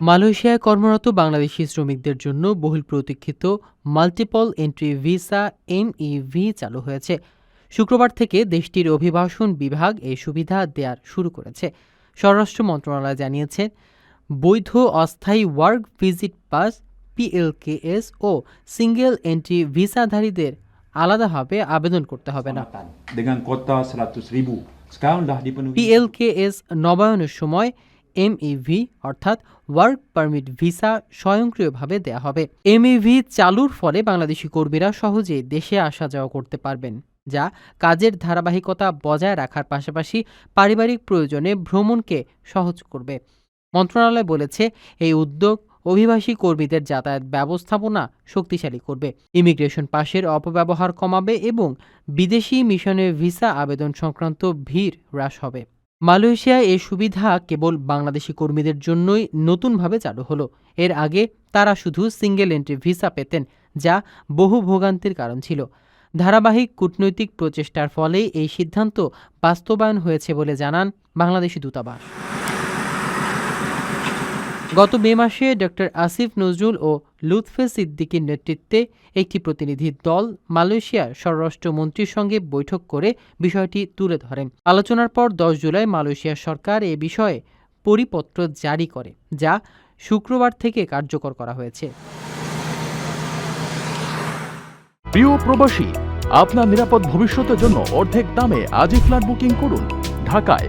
মালয়েশিয়ায় কর্মরত বাংলাদেশি শ্রমিকদের জন্য বহুল প্রতীক্ষিত মাল্টিপল এন্ট্রি ভিসা এমইভি চালু হয়েছে শুক্রবার থেকে দেশটির অভিবাসন বিভাগ এই সুবিধা দেওয়ার শুরু করেছে স্বরাষ্ট্র মন্ত্রণালয় জানিয়েছে বৈধ অস্থায়ী ওয়ার্ক ভিজিট পাস পিএলকেএস ও সিঙ্গেল এন্ট্রি ভিসাধারীদের আলাদাভাবে আবেদন করতে হবে না dengan kuota 100 ribu. Sekarang dah dipenuhi. পিএলকেএস নবায়নের সময় এমইভি অর্থাৎ ওয়ার্ক পারমিট ভিসা স্বয়ংক্রিয়ভাবে দেয়া হবে। এমইভি চালুর ফলে বাংলাদেশি কর্মীরা সহজেই দেশে আসা যাওয়া করতে পারবেন, যা কাজের ধারাবাহিকতা বজায় রাখার পাশাপাশি পারিবারিক প্রয়োজনে ভ্রমণকে সহজ করবে। মন্ত্রণালয় বলেছে, এই উদ্যোগ অভিবাসী কর্মীদের যাতায়াত ব্যবস্থাপনা শক্তিশালী করবে। ইমিগ্রেশন পাসের অপব্যবহার কমাবে এবং বিদেশি মিশনে ভিসা আবেদন সংক্রান্ত ভিড় হ্রাস হবে। মালয়েশিয়ায় এ সুবিধা কেবল বাংলাদেশি কর্মীদের জন্যই নতুনভাবে চালু হলো। এর আগে তারা শুধু সিঙ্গেল এন্ট্রি ভিসা পেতেন, যা বহু ভোগান্তির কারণ ছিল। ধারাবাহিক কূটনৈতিক প্রচেষ্টার ফলে এই সিদ্ধান্ত বাস্তবায়ন হয়েছে বলে জানান বাংলাদেশি দূতাবাস। গত মে মাসে ডক্টর আসিফ নজরুল ও লুৎফে সিদ্দিকীর নেতৃত্বে একটি প্রতিনিধি দল মালয়েশিয়ার স্বরাষ্ট্রমন্ত্রীর সঙ্গে বৈঠক করে বিষয়টি তুলে ধরেন। আলোচনার পর দশ জুলাই মালয়েশিয়া সরকার এ বিষয়ে পরিপত্র জারি করে, যা শুক্রবার থেকে কার্যকর করা হয়েছে। প্রিয় প্রবাসী, আপনার নিরাপদ ভবিষ্যতের জন্য অর্ধেক দামে আজই ফ্ল্যাট বুকিং করুন। ঢাকায়